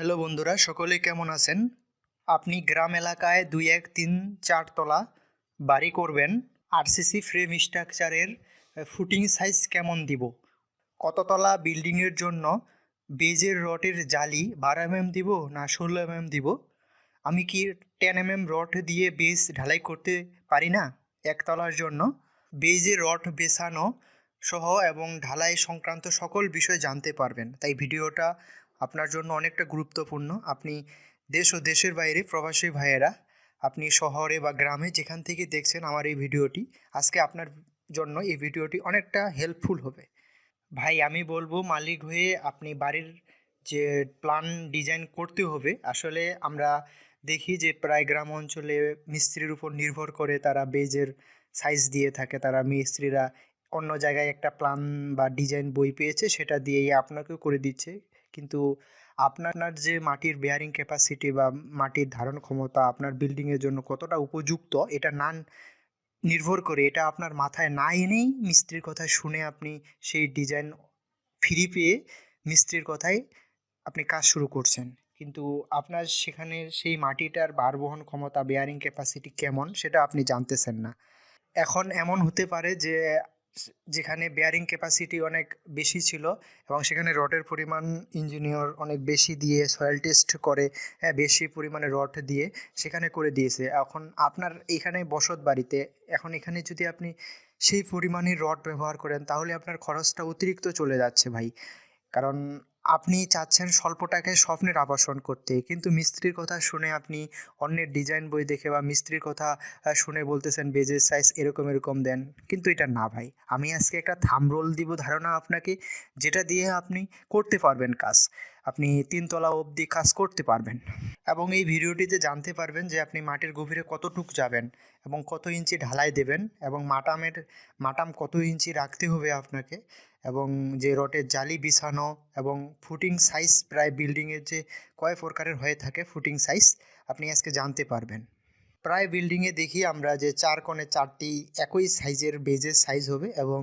Hello বন্ধুরা, সকলে কেমন আছেন? আপনি গ্রাম এলাকায় দুই এক তিন চার তলা বাড়ি করবেন, আরসিসি ফ্রেম স্ট্রাকচারের ফুটিং সাইজ কেমন দিব? কততলা বিল্ডিংয়ের জন্য বেজের রডের জালি বারো এমএম দিব না ষোলো এমএম দিব? আমি কি টেন এমএম রড দিয়ে বেজ ঢালাই করতে পারি না একতলার জন্য? বেজের রড বেছানো সহ এবং ঢালাই সংক্রান্ত সকল বিষয় জানতে পারবেন, তাই ভিডিওটা আপনার জন্য অনেকটা গুরুত্বপূর্ণ। আপনি দেশ ও দেশের বাইরে প্রবাসী ভাইয়েরা, আপনি শহরে বা গ্রামে যেখান থেকে দেখছেন আমার এই ভিডিওটি, আজকে আপনার জন্য এই ভিডিওটি অনেকটা হেল্পফুল হবে। ভাই, আমি বলব মালিক হয়ে আপনি বাড়ির যে প্ল্যান ডিজাইন করতে হবে, আসলে আমরা দেখি যে প্রায় গ্রাম অঞ্চলে মিস্ত্রির উপর নির্ভর করে তারা বেজের সাইজ দিয়ে থাকে। তারা মিস্ত্রিরা অন্য জায়গায় একটা প্ল্যান বা ডিজাইন বই পেয়েছে, সেটা দিয়েই আপনাকেও করে দিচ্ছে। কিন্তু আপনার যে মাটির বেয়ারিং ক্যাপাসিটি বা মাটির ধারণ ক্ষমতা আপনার বিল্ডিংয়ের জন্য কতটা উপযুক্ত, এটা না নির্ভর করে, এটা আপনার মাথায় না এনেই মিস্ত্রির কথা শুনে আপনি সেই ডিজাইন ফ্রি পেয়ে মিস্ত্রির কথায় আপনি কাজ শুরু করছেন। কিন্তু আপনার সেখানে সেই মাটিটার ভার বহন ক্ষমতা বেয়ারিং ক্যাপাসিটি কেমন, সেটা আপনি জানতেছেন না। এখন এমন হতে পারে যে যেখানে বেয়ারিং ক্যাপাসিটি অনেক বেশি ছিল এবং সেখানে রডের পরিমাণ ইঞ্জিনিয়ার অনেক বেশি দিয়ে সয়েল টেস্ট করে হ্যাঁ বেশি পরিমাণে রড দিয়ে সেখানে করে দিয়েছে। এখন আপনার এখানে বসত বাড়িতে, এখন এখানে যদি আপনি সেই পরিমাণে রড ব্যবহার করেন, তাহলে আপনার খরচটা অতিরিক্ত চলে যাচ্ছে ভাই। কারণ আপনি চাচ্ছেন স্বল্প টাকায় স্বপ্নের আবাসন করতে, কিন্তু মিস্ত্রির কথা শুনে আপনি অন্যের ডিজাইন বই দেখে বা মিস্ত্রির কথা শুনে বলতেছেন বেজের সাইজ এরকম এরকম দেন, কিন্তু এটা না ভাই। আমি আজকে একটা থাম রোল দিব ধারণা আপনাকে, যেটা দিয়ে আপনি করতে পারবেন কাজ। আপনি তিনতলা অবধি কাজ করতে পারবেন। এবং এই ভিডিওটিতে জানতে পারবেন যে আপনি মাটির গভীরে কতটুক যাবেন এবং কত ইঞ্চি ঢালাই দেবেন এবং মাটামের, মাটাম কত ইঞ্চি রাখতে হবে আপনাকে। এবং যে রটের জালি বিছানো এবং ফুটিং সাইজ প্রায় বিল্ডিংয়ের যে কয় প্রকারের হয়ে থাকে ফুটিং সাইজ, আপনি আজকে জানতে পারবেন। প্রায় বিল্ডিংয়ে দেখি আমরা যে চার কোণে চারটি একই সাইজের বেজের সাইজ হবে এবং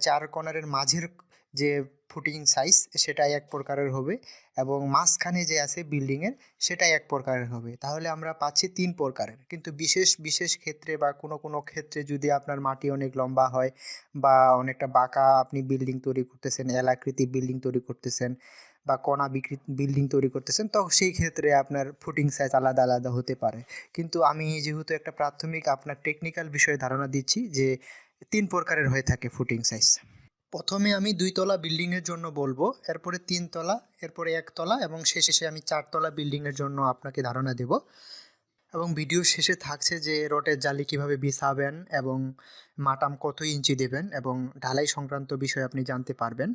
চার কোণারের মাঝের যে ফুটিং সাইজ সেটাই এক প্রকারের হবে এবং মাঝখানে যে আছে বিল্ডিংয়ের সেটাই এক প্রকারের হবে। তাহলে আমরা পাচ্ছি তিন প্রকারের। কিন্তু বিশেষ বিশেষ ক্ষেত্রে বা কোনো কোনো ক্ষেত্রে যদি আপনার মাটি অনেক লম্বা হয় বা অনেকটা বাঁকা আপনি বিল্ডিং তৈরি করতেছেন, এলাকৃতি বিল্ডিং তৈরি করতেছেন বা কণা বিকৃত বিল্ডিং তৈরি করতেছেন, তো সেই ক্ষেত্রে আপনার ফুটিং সাইজ আলাদা আলাদা হতে পারে। কিন্তু আমি যেহেতু একটা প্রাথমিক আপনার টেকনিক্যাল বিষয়ে ধারণা দিচ্ছি যে তিন প্রকারের হয়ে থাকে ফুটিং সাইজ। প্রথমে আমি দুইতলা বিল্ডিংয়ের জন্য বলব, এরপরে তিনতলা এরপরে একতলা এবং শেষে আমি চারতলা বিল্ডিংয়ের জন্য আপনাকে ধারণা দেব। এবং ভিডিও শেষে থাকছে যে রটের জালি কীভাবে বিছাবেন এবং মাটাম কত ইঞ্চি দেবেন এবং ঢালাই সংক্রান্ত বিষয় আপনি জানতে পারবেন।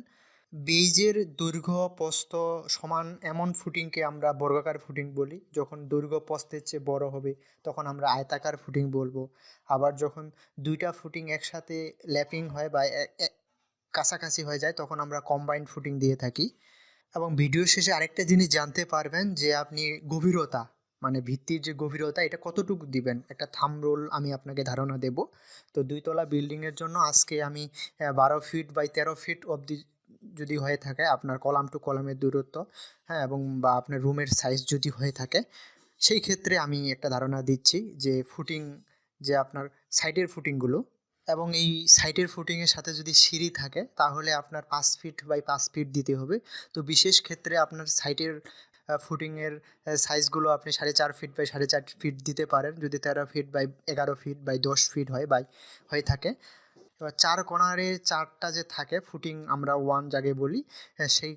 বেইজের দৈর্ঘ্য প্রস্থ সমান এমন ফুটিংকে আমরা বর্গাকার ফুটিং বলি। যখন দৈর্ঘ্য প্রস্থের চেয়ে বড় হবে, তখন আমরা আয়তাকার ফুটিং বলব। আবার যখন দুইটা ফুটিং একসাথে ল্যাপিং হয় বা কাছাকাছি হয়ে যায়, তখন আমরা কম্বাইন্ড ফুটিং দিয়ে থাকি। এবং ভিডিও শেষে আরেকটা জিনিস জানতে পারবেন যে আপনি গভীরতা মানে ভিত্তির যে গভীরতা, এটা কতটুকু দিবেন? একটা থাম রোল আমি আপনাকে ধারণা দেব। তো দুইতলা বিল্ডিংয়ের জন্য আজকে আমি বারো ফিট বাই তেরো ফিট অবধি যদি হয়ে থাকে, আপনার কলাম টু কলামের দূরত্ব হ্যাঁ এবং বা আপনার রুমের সাইজ যদি হয়ে থাকে, সেই ক্ষেত্রে আমি একটা ধারণা দিচ্ছি যে ফুটিং যে আপনার সাইডের ফুটিংগুলো এবং এই সাইটের ফুটিংয়ের সাথে যদি সিঁড়ি থাকে, তাহলে আপনার পাঁচ ফিট বাই পাঁচ ফিট দিতে হবে। তো বিশেষ ক্ষেত্রে আপনার সাইটের ফুটিংয়ের সাইজগুলো আপনি সাড়ে চার ফিট বাই সাড়ে চার ফিট দিতে পারেন। যদি তেরো ফিট বাই এগারো ফিট বাই দশ ফিট হয় বাই হয়ে থাকে। এবার চার কোণারে চারটা যে থাকে ফুটিং আমরা ওয়ান জাগে বলি সেই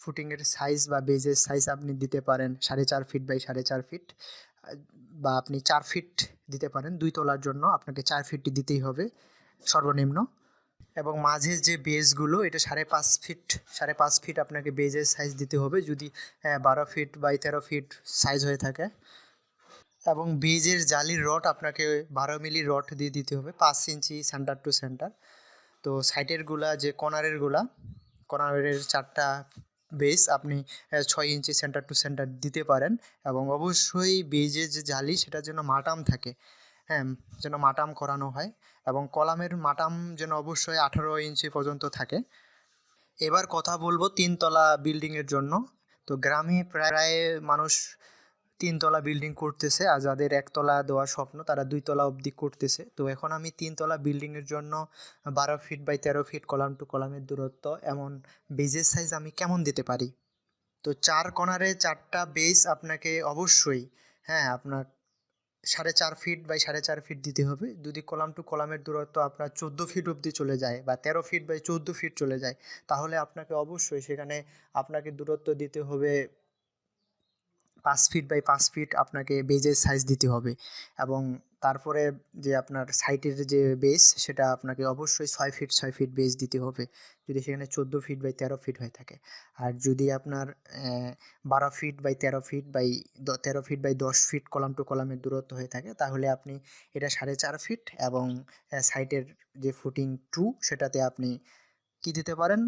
ফুটিংয়ের সাইজ বা বেজের সাইজ আপনি দিতে পারেন সাড়ে চার ফিট বাই সাড়ে চার ফিট বা আপনি চার ফিট দিতে পারেন, দুই তলার জন্য আপনাকে চার ফিটটি দিতেই হবে সর্বনিম্ন। এবং মাঝের যে বেজগুলো এটা সাড়ে পাঁচ ফিট সাড়ে পাঁচ ফিট আপনাকে বেজের সাইজ দিতে হবে যদি বারো ফিট বাই তেরো ফিট সাইজ হয়ে থাকে। এবং বেজের জালির রড আপনাকে বারো মিলি রড দিয়ে দিতে হবে, পাঁচ ইঞ্চি সেন্টার টু সেন্টার তো সাইডেরগুলা যে কর্নারেরগুলা কর্নারের চারটা বেস আপনি ছয় ইঞ্চি সেন্টার টু সেন্টার দিতে পারেন এবং অবশ্যই বেজের যে জালি সেটার যেন মাটাম থাকে হ্যাঁ যেন মাটাম করানো হয় এবং কলামের মাটাম যেন অবশ্যই আঠারো ইঞ্চি পর্যন্ত থাকে। এবার কথা বলব তিনতলা বিল্ডিংয়ের জন্য। তো গ্রামে প্রায় মানুষ তিনতলা বিল্ডিং করতেছে আর যাদের একতলা দেওয়ার স্বপ্ন, তারা দুইতলা অবধি করতেছে। তো এখন আমি তিনতলা বিল্ডিংয়ের জন্য বারো ফিট বাই তেরো ফিট কলাম টু কলামের দূরত্ব, এমন বেজের সাইজ আমি কেমন দিতে পারি? তো চার কর্নারে চারটা বেস আপনাকে অবশ্যই হ্যাঁ আপনার সাড়ে চার ফিট বাই সাড়ে চার ফিট দিতে হবে। যদি কলাম টু কলামের দূরত্ব আপনার চোদ্দ ফিট অবধি চলে যায় বা তেরো ফিট বাই চোদ্দ ফিট চলে যায়, তাহলে আপনাকে অবশ্যই সেখানে আপনাকে দূরত্ব দিতে হবে পাঁচ ফিট বাই পাঁচ ফিট আপনাকে বেজের সাইজ দিতে হবে এবং তারপরে যে আপনার সাইটের যে বেস সেটা আপনাকে অবশ্যই ছয় ফিট ছয় ফিট বেস দিতে হবে। যদি সেখানে চোদ্দ ফিট বাই তেরো ফিট হয়ে থাকে। আর যদি আপনার বারো ফিট বাই তেরো ফিট বাই তেরো ফিট বাই দশ ফিট কলাম টু কলামের দূরত্ব হয়ে থাকে, তাহলে আপনি এটা সাড়ে চার ফিট এবং সাইটের যে ফুটিং টু সেটাতে আপনি কি দিতে পারেন?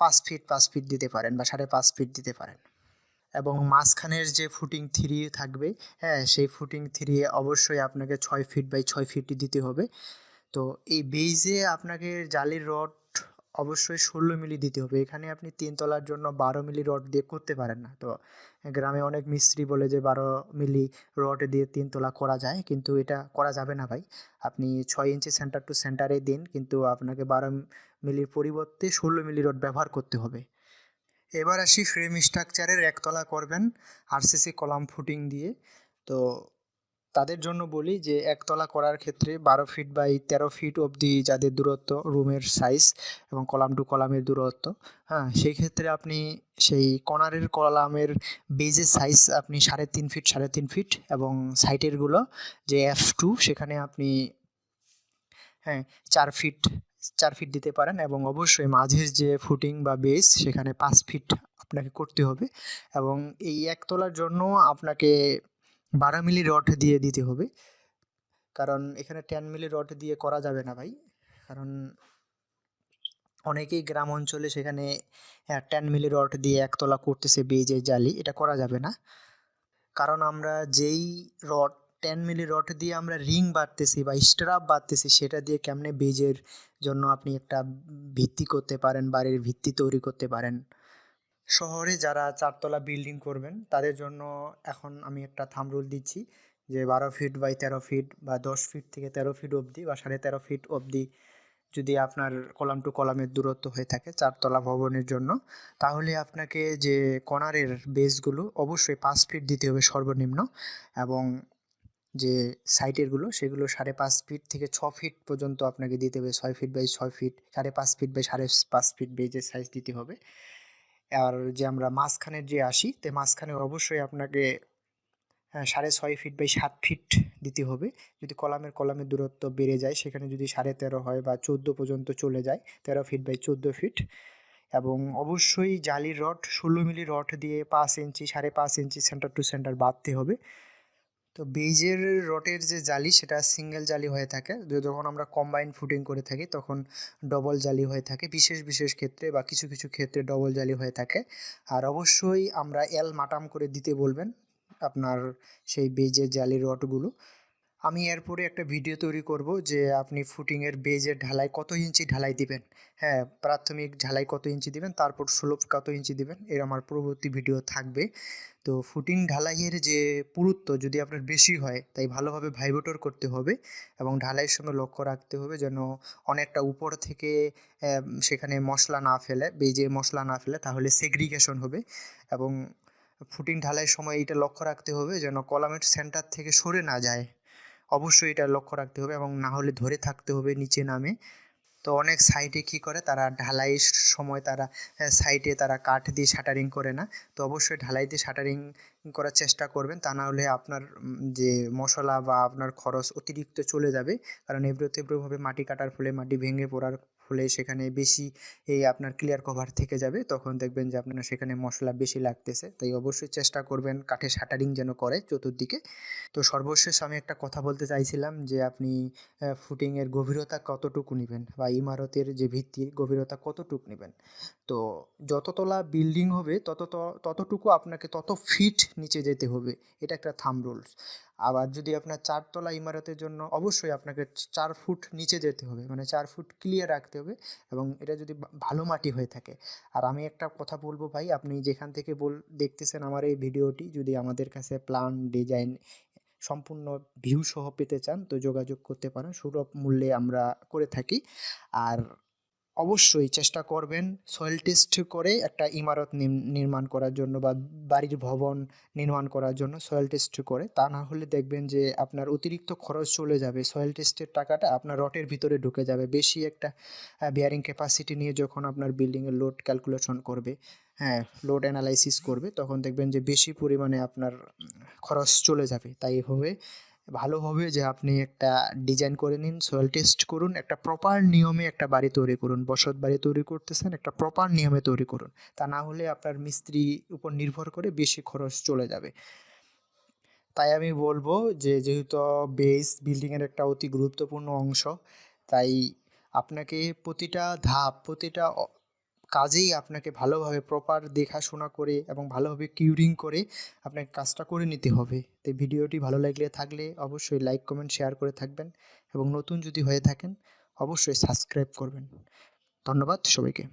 পাঁচ ফিট পাঁচ ফিট দিতে পারেন বা সাড়ে পাঁচ ফিট দিতে পারেন। এবং মাঝখানের যে ফুটিং থ্রি থাকবে হ্যাঁ সেই ফুটিং থ্রি অবশ্যই আপনাকে ছয় ফিট বাই ছয় ফিট দিতে হবে। তো এই বেইজে আপনাকে জালির রড অবশ্যই ষোলো মিলি দিতে হবে। এখানে আপনি তিনতলার জন্য বারো মিলি রড দিয়ে করতে পারেন না। তো গ্রামে অনেক মিস্ত্রি বলে যে বারো মিলি রড দিয়ে তিনতলা করা যায়, কিন্তু এটা করা যাবে না ভাই। আপনি ছয় ইঞ্চি সেন্টার টু সেন্টারে দিন, কিন্তু আপনাকে বারো মিলির পরিবর্তে ষোলো মিলি রড ব্যবহার করতে হবে। এবার আসি ফ্রেম স্ট্রাকচারের একতলা করবেন আরসিসি কলাম ফুটিং দিয়ে। তো তাদের জন্য বলি যে, একতলা করার ক্ষেত্রে বারো ফিট বাই তেরো ফিট অবধি যাদের দূরত্ব রুমের সাইজ এবং কলাম টু কলামের দূরত্ব হ্যাঁ সেই ক্ষেত্রে আপনি সেই কর্নারের কলামের বেজের সাইজ আপনি সাড়ে তিন ফিট সাড়ে তিন ফিট এবং সাইটেরগুলো যে এফ টু সেখানে আপনি হ্যাঁ চার ফিট চার ফিট দিতে পারেন এবং অবশ্যই মাঝের যে ফুটিং বা বেস সেখানে পাঁচ ফিট আপনাকে করতে হবে এবং এই একতলার জন্য আপনাকে বারো মিলি রড দিয়ে দিতে হবে। কারণ এখানে টেন মিলি রড দিয়ে করা যাবে না ভাই। কারণ অনেকেই গ্রাম অঞ্চলে সেখানে টেন মিলি রড দিয়ে একতলা করতেছে বেজের জালি, এটা করা যাবে না। কারণ আমরা যেই রড টেন মিলি রড দিয়ে আমরা রিং বাঁধতেছি বা স্ট্রাপ বাঁধতেছি সেটা দিয়ে কেমনে বেজের জন্য আপনি একটা ভিত্তি করতে পারেন, বাড়ির ভিত্তি তৈরি করতে পারেন? শহরে যারা চারতলা বিল্ডিং করবেন, তাদের জন্য এখন আমি একটা থামরুল দিচ্ছি যে বারো ফিট বাই তেরো ফিট বা দশ ফিট থেকে তেরো ফিট অবধি বা সাড়ে তেরো ফিট অবধি যদি আপনার কলাম টু কলামের দূরত্ব হয়ে থাকে চারতলা ভবনের জন্য, তাহলে আপনাকে যে কর্নারের বেসগুলো অবশ্যই পাঁচ ফিট দিতে হবে সর্বনিম্ন এবং যে সাইটেরগুলো সেগুলো সাড়ে পাঁচ ফিট থেকে ছ ফিট পর্যন্ত আপনাকে দিতে হবে। ছয় ফিট বাই ছয় ফিট সাড়ে পাঁচ ফিট বাই সাড়ে পাঁচ ফিট বেজের সাইজ দিতে হবে। আর যে আমরা মাঝখানের যে আসি তো মাঝখানে অবশ্যই আপনাকে হ্যাঁ, সাড়ে ছয় ফিট বাই সাত ফিট দিতে হবে। যদি কলামের কলামের দূরত্ব বেড়ে যায় সেখানে যদি সাড়ে তেরো হয় বা চোদ্দ পর্যন্ত চলে যায় তেরো ফিট বাই চোদ্দ ফিট এবং অবশ্যই জালির রড ষোলো মিলি রড দিয়ে পাঁচ ইঞ্চি সাড়ে পাঁচ ইঞ্চি সেন্টার টু সেন্টার বাঁধতে হবে। তো বেজের রটের যে জালি, সেটা সিঙ্গেল জালি হয়ে থাকে। যখন আমরা কম্বাইন ফুটিং করে থাকি, তখন ডবল জালি হয়ে থাকে। বিশেষ বিশেষ ক্ষেত্রে বা কিছু কিছু ক্ষেত্রে ডবল জালি হয়ে থাকে। আর অবশ্যই আমরা এল মাটাম করে দিতে বলবেন আপনার সেই বেজের জালি রডগুলো আমি এরপরে একটা ভিডিও তৈরি করব যে আপনি ফুটিংয়ের বেজের ঢালাই কত ইঞ্চি ঢালাই দিবেন। হ্যাঁ প্রাথমিক ঢালাই কত ইঞ্চি দিবেন, তারপর স্লোপ কত ইঞ্চি দিবেন এর আমার পরবর্তী ভিডিও থাকবে। তো ফুটিং ঢালাইয়ের যে পুরুত্ব যদি আপনার বেশি হয়, তাই ভালোভাবে ভাইব্রেটর করতে হবে এবং ঢালাইয়ের সময় লক্ষ্য রাখতে হবে যেন অনেকটা উপর থেকে সেখানে মশলা না ফেলে বেজে মশলা না ফেলে, তাহলে সেগ্রিগেশন হবে এবং ফুটিং ঢালাইয়ের সময় এটা লক্ষ্য রাখতে হবে যেন কলামের সেন্টার থেকে সরে না যায়। অবশ্যই এটা লক্ষ্য রাখতে হবে এবং না হলে ধরে থাকতে হবে নিচে নামে। তো অনেক সাইটে কি করে? তারা ঢালাইয়ের সময় তারা সাইটে তারা কাঠ দিয়ে শাটারিং করে না। তো অবশ্যই ঢালাই দিয়ে শাটারিং করার চেষ্টা করবেন। তা না হলে আপনার যে মশলা বা আপনার খরচ অতিরিক্ত চলে যাবে। কারণ এবড়ো তেবড়োভাবে মাটি কাটার ফলে মাটি ভেঙে পড়ার ফলে সেখানে বেশি এই আপনার ক্লিয়ার কভার থেকে যাবে, তখন দেখবেন যে আপনার সেখানে মশলা বেশি লাগতেছে। তাই অবশ্যই চেষ্টা করবেন কাঠের শাটারিং যেন করে চতুর্দিকে। তো সর্বশেষ আমি একটা কথা বলতে চাইছিলাম যে আপনি ফুটিংয়ের গভীরতা কতটুকু নেবেন বা ইমারতের যে ভিত্তির গভীরতা কতটুকু নেবেন? তো যততলা বিল্ডিং হবে, তত ততটুকু আপনাকে তত ফিট নিচে যেতে হবে। এটা একটা থাম রুলস আবার যদি আপনার চারতলা ইমারতের জন্য, অবশ্যই আপনাকে চার ফুট নিচে যেতে হবে। মানে চার ফুট ক্লিয়ার রাখতে থাকতে হবে এবং এটা যদি ভালো মাটি হয়ে থাকে। আর আমি একটা কথা বলব ভাই, আপনি যেখান থেকে বল, দেখতেছেন আমার এই ভিডিওটি, যদি আমাদের কাছে প্ল্যান ডিজাইন সম্পূর্ণ ভিউ সহ পেতে চান, তো যোগাযোগ করতে পারেন। সুলভ মূল্যে আমরা করে থাকি। আর অবশ্যই চেষ্টা করবেন সয়েল টেস্ট করে একটা ইমারত নির্মাণ করার জন্য বা বাড়ির ভবন নির্মাণ করার জন্য সয়েল টেস্ট করে। তা না হলে দেখবেন যে আপনার অতিরিক্ত খরচ চলে যাবে। সয়েল টেস্টের টাকাটা আপনার রটের ভিতরে ঢুকে যাবে। বেশি একটা বিয়ারিং ক্যাপাসিটি নিয়ে যখন আপনার বিল্ডিংয়ের লোড ক্যালকুলেশন করবে হ্যাঁ লোড অ্যানালাইসিস করবে, তখন দেখবেন যে বেশি পরিমাণে আপনার খরচ চলে যাবে। তাই হবে ভালো হবে যে আপনি একটা ডিজাইন করে নিন সয়েল টেস্ট করুন, একটা প্রপার নিয়মে একটা বাড়ি তৈরি করুন, বসত বাড়ি তৈরি করতেছেন, একটা প্রপার নিয়মে তৈরি করুন। তা না হলে আপনার মিস্ত্রি উপর নির্ভর করে বেশি খরচ চলে যাবে। তাই আমি বলব যে যেহেতু বেস বিল্ডিংয়ের একটা অতি গুরুত্বপূর্ণ অংশ, তাই আপনাকে প্রতিটা ধাপ, প্রতিটা কাজেই আপনাকে ভালোভাবে প্রপার দেখাশোনা করে এবং ভালোভাবে কিউরিং করে আপনাকে কাজটা করে নিতে হবে। তো ভিডিওটি ভালো লাগলে থাকলে অবশ্যই লাইক কমেন্ট শেয়ার করে থাকবেন এবং নতুন যদি হয়ে থাকেন, অবশ্যই সাবস্ক্রাইব করবেন। ধন্যবাদ সবাইকে।